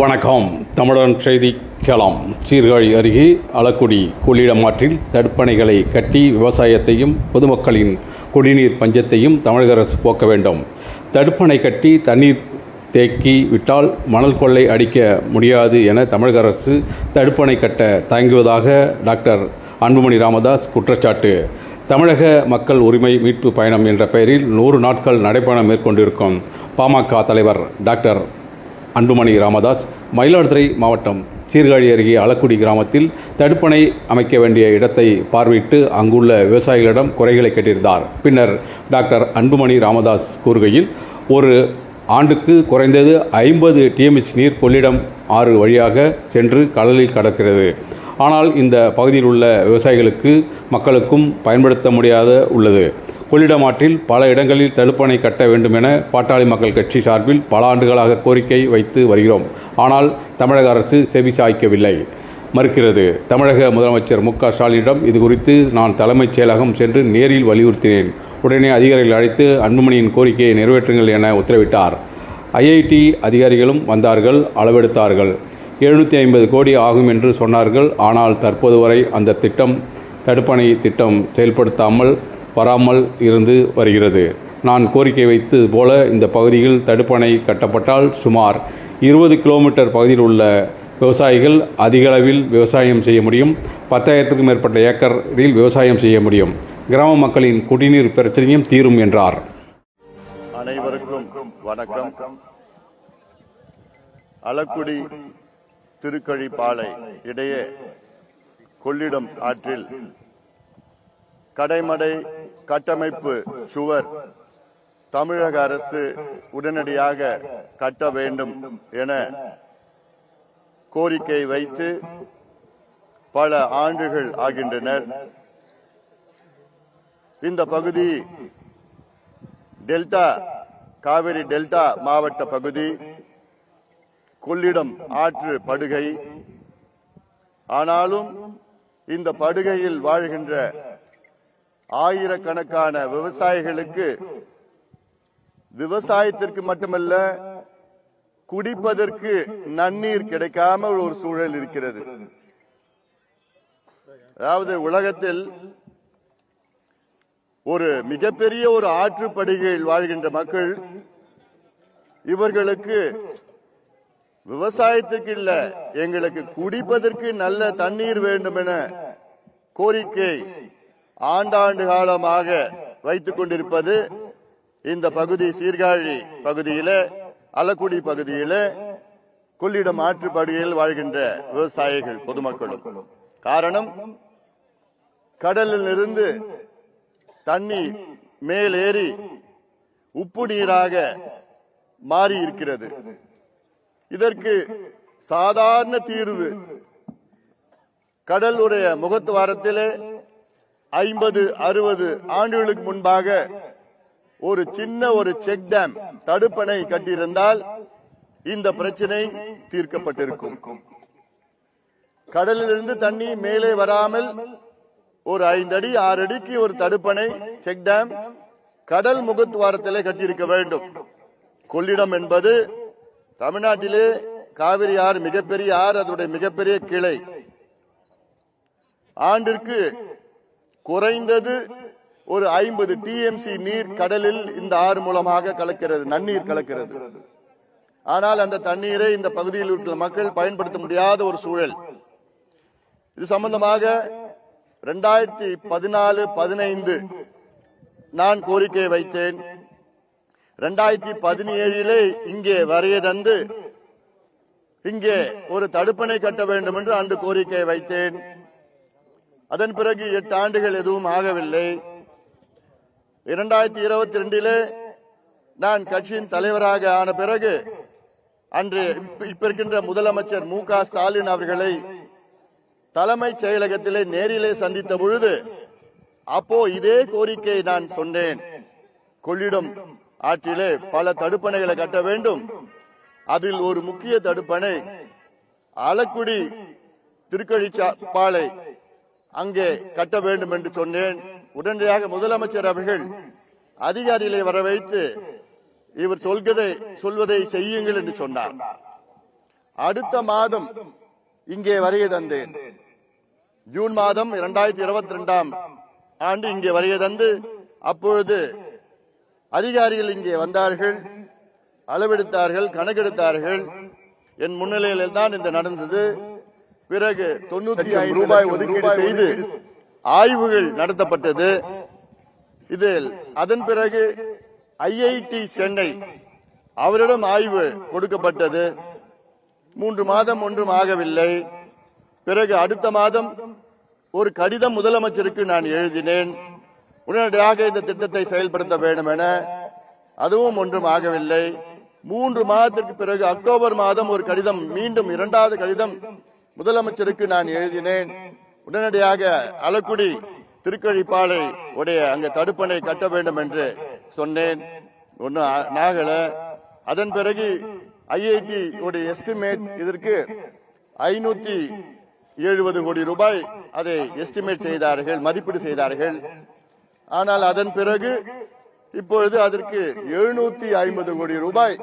வணக்கம். தமிழன் செய்தி களம். சீர்காழி அருகே அளக்குடி கொள்ளிடம் ஆற்றில் தடுப்பணைகளை கட்டி விவசாயத்தையும் பொதுமக்களின் குடிநீர் பஞ்சத்தையும் தமிழக அரசு போக்க வேண்டும். தடுப்பணை கட்டி தண்ணீர் தேக்கி விட்டால் மணல் கொள்ளை அடிக்க முடியாது என தமிழக அரசு தடுப்பணை கட்ட தயங்குவதாக டாக்டர் அன்புமணி ராமதாஸ் குற்றச்சாட்டு. தமிழக மக்கள் உரிமை மீட்பு பயணம் என்ற பெயரில் நூறு நாட்கள் நடைபயணம் மேற்கொண்டிருக்கும் பாமக தலைவர் டாக்டர் அன்புமணி ராமதாஸ் மயிலாடுதுறை மாவட்டம் சீர்காழி அருகே அளக்குடி கிராமத்தில் தடுப்பணை அமைக்க வேண்டிய இடத்தை பார்வையிட்டு அங்குள்ள விவசாயிகளிடம் குறைகளை கேட்டிருந்தார். பின்னர் டாக்டர் அன்புமணி ராமதாஸ் கூறுகையில் ஒரு ஆண்டுக்கு குறைந்தது ஐம்பது டிஎம்எஸ் நீர் கொள்ளிடம் ஆறு வழியாக சென்று கடலில் கடக்கிறது. ஆனால் இந்த பகுதியில் உள்ள விவசாயிகளுக்கு மக்களுக்கும் பயன்படுத்த முடியாத உள்ளது. கொள்ளிடமாற்றில் பல இடங்களில் தடுப்பணை கட்ட வேண்டும் என பாட்டாளி மக்கள் கட்சி சார்பில் பல ஆண்டுகளாக கோரிக்கை வைத்து வருகிறோம். ஆனால் தமிழக அரசு செவி சாய்க்கவில்லை. மறுக்கிறது தமிழக முதலமைச்சர் மு க ஸ்டாலினிடம் இது குறித்து நான் தலைமைச் செயலகம் சென்று நேரில் வலியுறுத்தினேன். உடனே அதிகாரிகள் அழைத்து அன்புமணியின் கோரிக்கையை நிறைவேற்றுங்கள் என உத்தரவிட்டார். ஐஐடி அதிகாரிகளும் வந்தார்கள் அளவெடுத்தார்கள். எழுநூற்றி ஐம்பது கோடி ஆகும் என்று சொன்னார்கள். ஆனால் தற்போது வரை அந்த திட்டம் தடுப்பணை திட்டம் செயல்படுத்தாமல் வராமல் இருந்து வருகிறது. நான் கோரிக்கை வைத்தது போல இந்த பகுதியில் தடுப்பணை கட்டப்பட்டால் சுமார் இருபது கிலோமீட்டர் பகுதியில் உள்ள விவசாயிகள் அதிக அளவில் விவசாயம் செய்ய முடியும். பத்தாயிரத்துக்கும் மேற்பட்ட ஏக்கரில் விவசாயம் செய்ய முடியும். கிராம மக்களின் குடிநீர் பிரச்சனையும் தீரும் என்றார். அனைவருக்கும் வணக்கம். அளக்குடி திருக்கழிப்பாலை இடையே கொள்ளிடம் ஆற்றில் கடைமடை கட்டமைப்பு சுவர் தமிழக அரசு உடனடியாக கட்ட வேண்டும் என கோரிக்கை வைத்து பல ஆண்டுகள் ஆகின்றனர். இந்த பகுதி டெல்டா காவிரி டெல்டா மாவட்ட பகுதி. கொள்ளிடம் ஆற்று படுகை. ஆனாலும் இந்த படுகையில் வாழ்கின்ற ஆயிரக்கணக்கான விவசாயிகளுக்கு விவசாயத்திற்கு மட்டுமல்ல குடிப்பதற்கு நன்னீர் கிடைக்காம ஒரு சூழல் இருக்கிறது. அதாவது உலகத்தில் ஒரு மிகப்பெரிய ஒரு ஆற்றுப்படுகையில் வாழ்கின்ற மக்கள் இவர்களுக்கு விவசாயத்திற்கு இல்ல எங்களுக்கு குடிப்பதற்கு நல்ல தண்ணீர் வேண்டும் என கோரிக்கை ஆண்டாண்டு காலமாக வைத்துக் கொண்டிருப்பது இந்த பகுதி சீர்காழி பகுதியில அலக்குடி பகுதியில கொள்ளிடம் ஆற்றுப்படுகையில் வாழ்கின்ற விவசாயிகள் பொதுமக்களும். காரணம் கடலில் இருந்து தண்ணி மேலேறி உப்பு நீராக மாறி இருக்கிறது இதற்கு சாதாரண தீர்வு கடலுடைய முகத்துவாரத்திலே ஐம்பது அறுபது ஆண்டுகளுக்கு முன்பாக ஒரு சின்ன ஒரு செக் டேம் தடுப்பணை கட்டியிருந்தால் இந்த பிரச்சனை தீர்க்கப்பட்டிருக்கும். கடலிலிருந்து தண்ணி மேலே வராமல் ஒரு ஐந்து அடி ஆறு அடிக்கு ஒரு தடுப்பணை செக் டேம் கடல் முகத்துவாரத்திலே கட்டியிருக்க வேண்டும். கொள்ளிடம் என்பது தமிழ்நாட்டிலே காவிரி ஆறு மிகப்பெரிய ஆறு அதனுடைய மிகப்பெரிய கிளை. ஆண்டிற்கு குறைந்தது ஒரு ஐம்பது டிஎம்சி நீர் கடலில் இந்த ஆறு மூலமாக கலக்கிறது நன்னீர் கலக்கிறது. ஆனால் அந்த தண்ணீரை இந்த பகுதியில் இருக்கிற மக்கள் பயன்படுத்த முடியாத ஒரு சூழல். இது சம்பந்தமாக ரெண்டாயிரத்தி பதினாலு பதினைந்து நான் கோரிக்கை வைத்தேன். ரெண்டாயிரத்தி பதினேழிலே இங்கே வரைய தந்து இங்கே ஒரு தடுப்பணை கட்ட வேண்டும் என்று அன்று கோரிக்கை வைத்தேன். அதன் பிறகு எட்டு ஆண்டுகள் எதுவும் ஆகவில்லை. இரண்டாயிரத்தி இருபத்தி ரெண்டிலே நான் கட்சியின் தலைவராக ஆன பிறகு அன்று இப்ப- இருக்கின்ற முதலமைச்சர் மு க ஸ்டாலின் அவர்களை தலைமைச் செயலகத்திலே நேரிலே சந்தித்த பொழுது அப்போ இதே கோரிக்கை நான் சொன்னேன். கொள்ளிடம் ஆற்றிலே பல தடுப்பணைகளை கட்ட வேண்டும். அதில் ஒரு முக்கிய தடுப்பணை ஆலக்குடி திருக்கழிச்சாப்பாலை அங்கே கட்ட வேண்டும் என்று சொன்னேன். உடனடியாக முதலமைச்சர் அவர்கள் அதிகாரிகளை வர வைத்து இவர் சொல்கதை சொல்வதை செய்யுங்கள் என்று சொன்னார். அடுத்த மாதம் இங்கே வருகை தந்தேன். ஜூன் மாதம் இரண்டாயிரத்தி இருபத்தி ரெண்டாம் ஆண்டு இங்கே வருகை தந்து அப்பொழுது அதிகாரிகள் இங்கே வந்தார்கள் அளவெடுத்தார்கள் கணக்கெடுத்தார்கள். என் முன்னிலையில் தான் இந்த நடந்தது. பிறகு தொண்ணூத்தி ஐந்து ரூபாய் ஒதுக்கீடு செய்து ஆய்வுகள் நடத்தப்பட்டது. இதில் அதன் பிறகு ஐஐடி சென்னை அவரிடம் ஆய்வு கொடுக்கப்பட்டது. மூன்று மாதம் ஒன்றும் ஆகவில்லை. பிறகு அடுத்த மாதம் ஒரு கடிதம் முதலமைச்சருக்கு நான் எழுதினேன். உடனடியாக இந்த திட்டத்தை செயல்படுத்த வேண்டும் என. அதுவும் ஒன்றும் ஆகவில்லை. மூன்று மாதத்திற்கு பிறகு அக்டோபர் மாதம் ஒரு கடிதம் மீண்டும் இரண்டாவது கடிதம் முதலமைச்சருக்கு நான் எழுதினேன். உடனடியாக அலக்குடி திருக்கழிப்பாலை உடைய அங்க தடுப்பணை கட்ட வேண்டும் என்று சொன்னேன். ஒன்று நாகல. அதன் பிறகு ஐஐடி உடைய எஸ்டிமேட் இதற்கு ஐநூத்தி எழுபது கோடி ரூபாய் அதை எஸ்டிமேட் செய்தார்கள் மதிப்பீடு செய்தார்கள். ஆனால் அதன் பிறகு இப்பொழுது அதற்கு எழுநூத்தி ஐம்பது கோடி ரூபாய்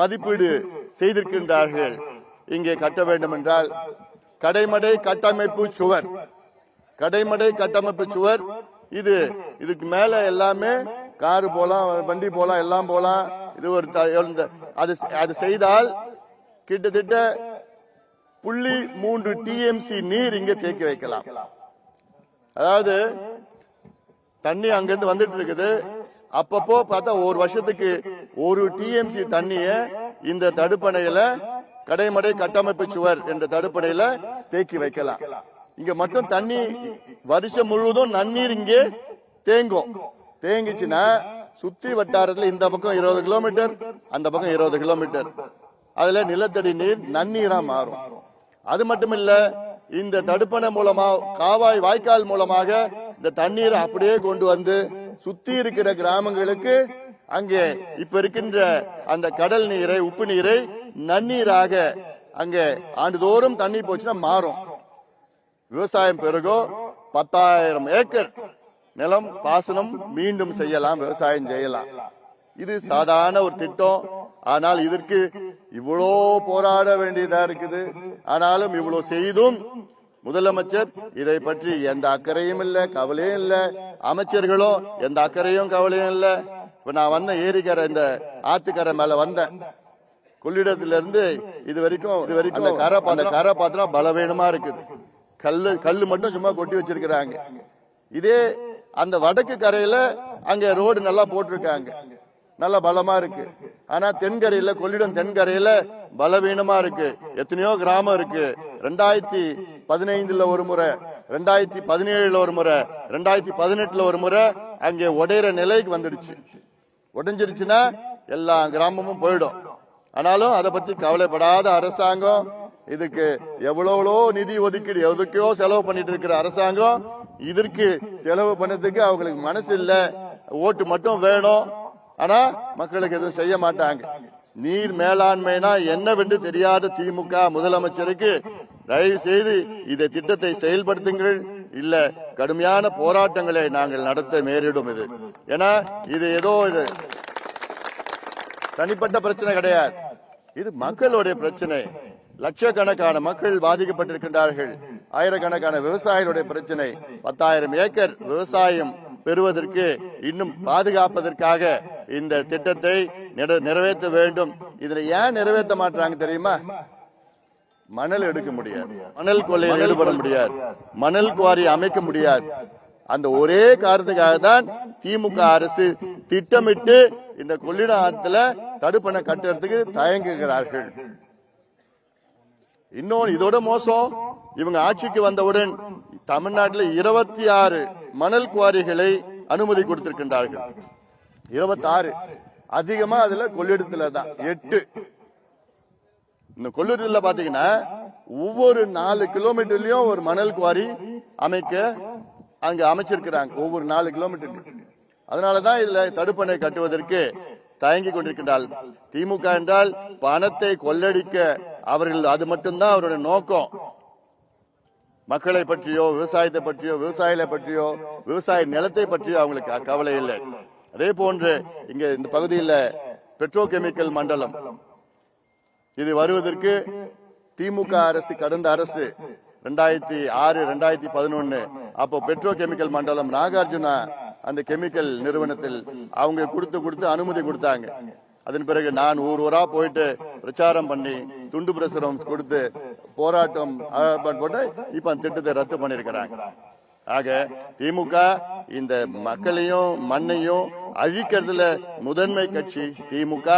மதிப்பீடு செய்திருக்கின்றார்கள். இங்கே கட்ட வேண்டும் என்றால் கடைமடை கட்டமைப்பு சுவர். கடைமடை கட்டமைப்பு சுவர். இது இதுக்கு மேல எல்லாமே காரு போலாம் வண்டி போலாம் எல்லாம் போலாம். இது ஒரு த- அது அது செய்தால் கிட்டத்தட்ட புள்ளி மூன்று டிஎம்சி நீர் இங்க தேக்கி வைக்கலாம். அதாவது தண்ணி அங்கிருந்து வந்துட்டு இருக்குது. அப்பப்போ பார்த்தா ஒரு வருஷத்துக்கு ஒரு டிஎம்சி தண்ணிய இந்த தடுப்பணையில கடைமடை கட்டமைப்பு சுவர் என்ற தடுப்பணையில தேக்கி வைக்கலாம். இங்க மட்டும் தண்ணி வருஷம் முழுவதும் நன்னீர் இங்கே தேங்கும். தேங்கிச்சுன்னா சுத்தி வட்டாரத்துல இந்த பக்கம் இருபது கிலோமீட்டர் அந்த பக்கம் இருபது கிலோமீட்டர். அதுல நிலத்தடி நீர் நன்னீரா மாறும். அது மட்டும் இல்ல இந்த தடுப்பணை மூலமா காவாய் வாய்க்கால் மூலமாக இந்த தண்ணீரை அப்படியே கொண்டு வந்து சுத்தி இருக்கிற கிராமங்களுக்கு அங்கே இப்ப இருக்கின்ற அந்த கடல் நீரை உப்பு நீரை நன்னீராக அங்கே ஆண்டுதோறும் தண்ணி போச்சுன்னா மாறும். விவசாயம் பெருகோ பத்தாயிரம் ஏக்கர் நிலம் பாசனம் மீண்டும் செய்யலாம் விவசாயம் செய்யலாம். இது சாதாரண ஒரு திட்டம். ஆனால் இதற்கு இவ்வளோ போராட வேண்டியதா இருக்குது. ஆனாலும் இவ்வளோ செய்தும் முதலமைச்சர் இதை பற்றி எந்த அக்கறையும் இல்லை கவலையும் இல்லை. அமைச்சர்களும் எந்த அக்கறையும் கவலையும் இல்லை. இப்போ நான் வந்த ஏரிக்கரை இந்த ஆத்துக்கரை மேலே வந்தேன் கொள்ளிடத்துலேருந்து இது வரைக்கும் இது வரைக்கும் அந்த கரை அந்த கரை பார்த்தா பலவீனமா இருக்குது. கல்லு கல்லு மட்டும் சும்மா கொட்டி வச்சிருக்கிறாங்க. இதே அந்த வடக்கு கரையில அங்க ரோடு நல்லா போட்டிருக்காங்க. நல்லா பலமா இருக்கு. ஆனா தென்கரையில கொள்ளிடம் தென்கரையில பலவீனமா இருக்கு. எத்தனையோ கிராமம் இருக்கு. ரெண்டாயிரத்தி பதினைந்துல ஒரு முறை ரெண்டாயிரத்தி பதினேழுல ஒரு முறை ரெண்டாயிரத்தி பதினெட்டுல ஒரு முறை அங்கே உடையிற நிலைக்கு வந்துடுச்சு. உடைஞ்சிருச்சுன்னா எல்லா கிராமமும் போயிடும். ஆனாலும் அதை பத்தி கவலைப்படாத அரசாங்கம் இதுக்கு எவ்வளவோ நிதி ஒதுக்கீடு எதுக்கோ செலவு பண்ணிட்டு இருக்கிற அரசாங்கம் இதற்கு செலவு பண்ணதுக்கு அவங்களுக்கு மனசு இல்ல. ஓட்டு மட்டும் வேணும். ஆனா மக்களுக்கு எதுவும் செய்ய மாட்டாங்க. நீர் மேலாண்மைனா என்னவென்று தெரியாத திமுக முதலமைச்சருக்கு தயவு செய்து இந்த திட்டத்தை செயல்படுத்துங்கள். இல்ல கடுமையான போராட்டங்களை நாங்கள் நடத்த நேரிடும் இது. ஏன்னா இது ஏதோ இது தனிப்பட்ட பிரச்சனை கிடையாது. இது மக்களுடைய பிரச்சனை. லட்சக்கணக்கான மக்கள் பாதிக்கப்பட்டிருக்கின்றார்கள். ஆயிரக்கணக்கான விவசாயிகளுடைய பிரச்சனை. பத்தாயிரம் ஏக்கர் விவசாயம் பெறுவதற்கு இன்னும் பாதுகாப்பதற்காக இந்த திட்டத்தை நிற- நிறைவேற்ற வேண்டும். இதுல ஏன் நிறைவேற்ற மாட்டாங்க தெரியுமா? மணல் எடுக்க முடியாது. மணல் கொள்ளையில் ஈடுபட முடியாது. மணல் குவாரி அமைக்க முடியாது. அந்த ஒரே காரணத்துக்காக தான் திமுக அரசு திட்டமிட்டு இந்த கொள்ளிட ஆத்துல தடுப்பணை கட்டுறதுக்கு தயங்குகிறார்கள். இன்னொன்று இதோட மோசம் இவங்க ஆட்சிக்கு வந்தவுடன் தமிழ்நாட்டில் இருபத்தி ஆறு மணல் குவாரிகளை அனுமதி கொடுத்திருக்கின்றார்கள். இருபத்தி ஆறு அதிகமா அதுல கொள்ளிடத்துல தான் எட்டு. இந்த கொல்லூரில் பாத்தீங்கன்னா ஒவ்வொரு நாலு கிலோமீட்டர்லயும் ஒரு மணல் குவாரி அமைக்க அங்க அமைச்சிருக்கிறாங்க ஒவ்வொரு நாலு கிலோமீட்டர் அதனாலதான் இதுல தடுப்பணை கட்டுவதற்கு தயங்கி கொண்டிருக்கின்றால் திமுக என்றால் பணத்தை கொள்ளடிக்க அவர்கள் அது மட்டும்தான் அவருடைய நோக்கம். மக்களை பற்றியோ விவசாயத்தை பற்றியோ விவசாயிகளை பற்றியோ விவசாய நிலத்தை பற்றியோ அவங்களுக்கு கவலை இல்லை. அதே போன்று இங்க இந்த பகுதியில் பெட்ரோ கெமிக்கல் மண்டலம் இது வருவதற்கு திமுக அரசு கடந்த அரசு ரெண்டாயிரத்தி ஆறு ரெண்டாயிரத்தி பதினொன்னு. அப்போ பெட்ரோ கெமிக்கல் மண்டலம் நாகார்ஜுனா அந்த கெமிக்கல் நிறுவனத்தில் அவங்க கொடுத்து கொடுத்து அனுமதி கொடுத்தாங்க. அதன் பிறகு நான் ஊர் ஊரா போயிட்டு பிரச்சாரம் பண்ணி துண்டு பிரசுரம் கொடுத்து போராட்டம் போட்டு இப்ப அந்த திட்டத்தை ரத்து பண்ணிருக்கிறாங்க ஆக திமுக இந்த மக்களையும் மண்ணையும் அழிக்கிறதுல முதன்மை கட்சி திமுக.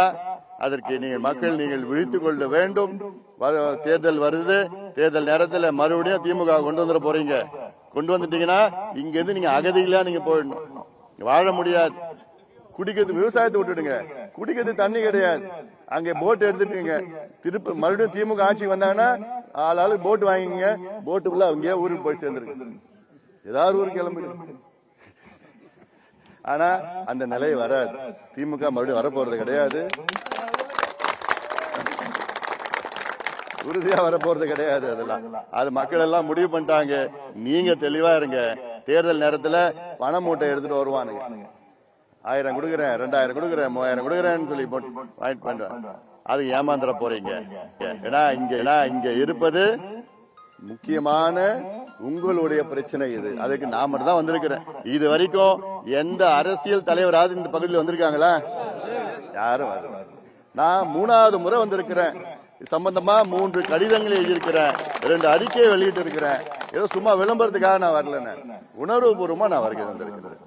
அதற்கு நீங்கள் மக்கள் நீங்கள் விழித்துக் கொள்ள வேண்டும். தேர்தல் வருது. தேர்தல் நேரத்தில் மறுபடியும் திமுக கொண்டு வந்துட போறீங்க. கொண்டு வந்துட்டீங்கன்னா இங்க இருந்து நீங்க அகதிகளா நீங்க போயிடணும். வாழ முடியாது. குடிக்கிறது விவசாயத்தை விட்டுடுங்க. குடிக்கிறது தண்ணி கிடையாது. அங்க போட் எடுத்துட்டீங்க. திருப்பி மறுபடியும் திமுக ஆட்சி வந்தாங்கன்னா ஆளாளு போட் வாங்கிங்க போட்டுக்குள்ள அவங்க ஊருக்கு போய் சேர்ந்துருக்கு ஏதாவது ஊருக்கு கிளம்பிடு. ஆனா அந்த நிலை வராது. திமுக மறுபடியும் வரப்போறது கிடையாது. உறுதியா வரப்போறது கிடையாது அதெல்லாம். அது மக்கள் எல்லாம் முடிவு பண்ணிட்டாங்க. நீங்க தெளிவா இருங்க. தேர்தல் நேரத்துல பண மூட்டை எடுத்துட்டு வருவானுங்க. ஆயிரம் கொடுக்குறேன் ரெண்டாயிரம் கொடுக்குறேன் மூவாயிரம் கொடுக்குறேன்னு சொல்லி போட்டு வாங்கிட்டு பண்ணுவேன் அது ஏமாந்துட போறீங்க. ஏன்னா இங்க ஏன்னா இங்க இருப்பது முக்கியமான உங்களுடைய பிரச்சனை இது. அதுக்கு நான் மட்டும் தான் வந்திருக்கிறேன். இது வரைக்கும் எந்த அரசியல் தலைவராவது இந்த பகுதியில் வந்திருக்காங்களா? யாரும் நான் மூணாவது முறை வந்திருக்கிறேன். சம்பந்தமா மூன்று கடிதங்களை எழுதியிருக்கிறேன். ரெண்டு அறிக்கையை வெளியிட்டு இருக்கிறேன் ஏதோ சும்மா விளம்பரத்துக்காக நான் வரல உணர்வு பூர்வமா நான் வருகை வந்திருக்கிறேன்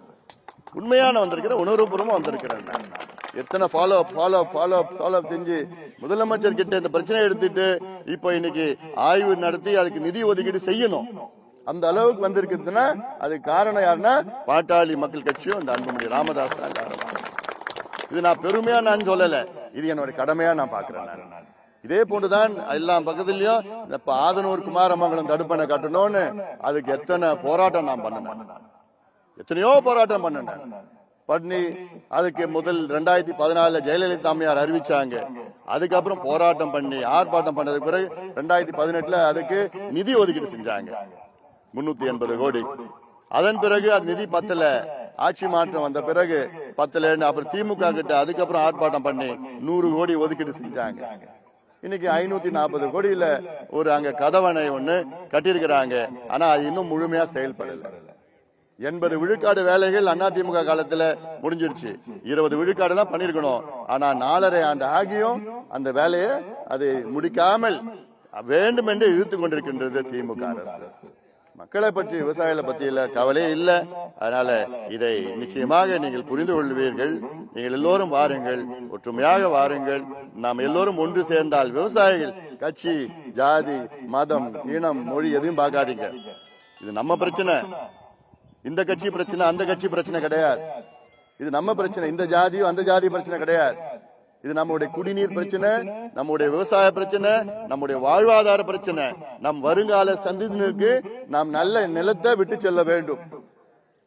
உண்மையான நான் உணர்வு பூர்வமா வந்திருக்கிறேன் நான். எத்தனை ஃபாலோ ஃபாலோ ஃபாலோ ஃபாலோ செஞ்சு முதலமைச்சர் கிட்ட இந்த பிரச்சனை எடுத்துட்டு இப்போ இன்னைக்கு ஆய்வு நடத்தி அதுக்கு நிதி ஒதுக்கீடு செய்யணும். அந்த அளவுக்கு வந்திருக்குதுன்னா அதுக்கு காரணம் யாருன்னா பாட்டாளி மக்கள் கட்சியும் இந்த அன்புமணி ராமதாஸ் தான் காரணம். இது நான் பெருமையா நான் சொல்லல. இது என்னோட கடமையா நான் பாக்குறேன் நான். இதே போன்றுதான் எல்லா பக்கத்துலயும் இந்த இப்ப ஆதனூர் குமாரமங்கலம் தடுப்பணை கட்டணும்னு அதுக்கு எத்தனை போராட்டம் நான் பண்ணினேன். எத்தனையோ போராட்டம் பண்ணினேன். பண்ணி அதுக்கு முதல் ரெண்டாயிரத்தி பதினாலுல ஜெயலலிதா அம்மையார் அறிவிச்சாங்க. அதுக்கப்புறம் போராட்டம் பண்ணி ஆர்ப்பாட்டம் பண்ணதுக்கு பிறகு ரெண்டாயிரத்தி பதினெட்டுல அதுக்கு நிதி ஒதுக்கீடு செஞ்சாங்க. முன்னூத்தி எண்பது கோடி. அதன் பிறகு அது நிதி பத்தல. ஆட்சி மாற்றம் வந்த பிறகு பத்தலன்னு அப்புறம் திமுக கிட்ட அதுக்கப்புறம் ஆர்ப்பாட்டம் பண்ணி நூறு கோடி ஒதுக்கீடு செஞ்சாங்க. இன்னைக்கு ஐநூத்தி நாற்பது கோடியில ஒரு அங்க கதவணை ஒண்ணு கட்டியிருக்கிறாங்க. ஆனா அது இன்னும் முழுமையா செயல்படல. எண்பது விழுக்காடு வேலைகள் அதிமுக காலத்துல முடிஞ்சிருச்சு. இருபது விழுக்காடு தான் பண்ணிருக்கணும் ஆனா நாலரை ஆண்டு ஆகியும் அந்த வேலையை அது முடிக்காமல் வேண்டும் என்று இழுத்து கொண்டிருக்கின்றது திமுக அரசு. மக்களை பற்றி விவசாயிகளை பத்தி இல்ல கவலையே இல்ல. அதனால இதை நிச்சயமாக நீங்கள் புரிந்து கொள்வீர்கள். நீங்கள் எல்லோரும் வாருங்கள். ஒற்றுமையாக வாருங்கள். நாம் எல்லோரும் ஒன்று சேர்ந்தால் விவசாயிகள் கட்சி ஜாதி மதம் இனம் மொழி எதையும் பார்க்காதீங்க. இது நம்ம பிரச்சனை. இந்த கட்சி பிரச்சனை அந்த கட்சி பிரச்சனை கிடையாது. இது நம்ம பிரச்சனை. இந்த ஜாதியும் அந்த ஜாதி பிரச்சனை கிடையாது. இது நம்முடைய குடிநீர் பிரச்சனை நம்முடைய விவசாய பிரச்சனை நம்முடைய வாழ்வாதார பிரச்சனை நம் வருங்கால சந்ததியினருக்கு நாம் நல்ல நிலத்தை விட்டு செல்ல வேண்டும்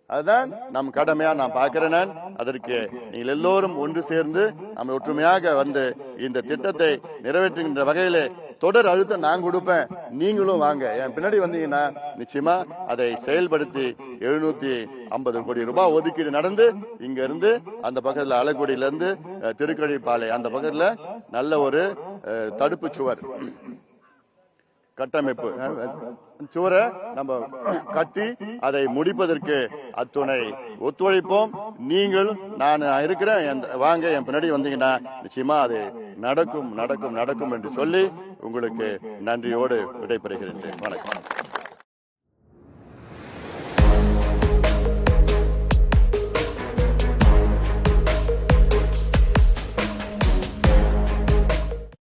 அதுதான் நம் கடமையா நான் பார்க்கிறேன். அதற்கு நீங்கள் எல்லோரும் ஒன்று சேர்ந்து நம்ம ஒற்றுமையாக வந்து இந்த திட்டத்தை நிறைவேற்றுகின்ற வகையிலே தொடர் அழுத்தம் நான் கொடுப்பேன். நீங்களும் வாங்க. என் பின்னாடி வந்தீங்கன்னா நிச்சயமா அதை செயல்படுத்தி எழுநூத்தி ஐம்பது கோடி ரூபாய் ஒதுக்கீடு நடந்து இங்க இருந்து அந்த பக்கத்துல அலக்குடியில இருந்து திருக்கழிப்பாலை அந்த பக்கத்துல நல்ல ஒரு தடுப்பு சுவர் கட்டமைப்பு. சுவரை நம்ம கட்டி அதை முடிப்பதற்கு அத்துணை ஒத்துழைப்போம். நீங்கள் நான் இருக்கிறேன் எந்த- வாங்க என் பின்னாடி வந்தீங்கன்னா நிச்சயமா அது நடக்கும் நடக்கும் நடக்கும் என்று சொல்லி உங்களுக்கு நன்றியோடு விடைபெறுகிறேன். வணக்கம்.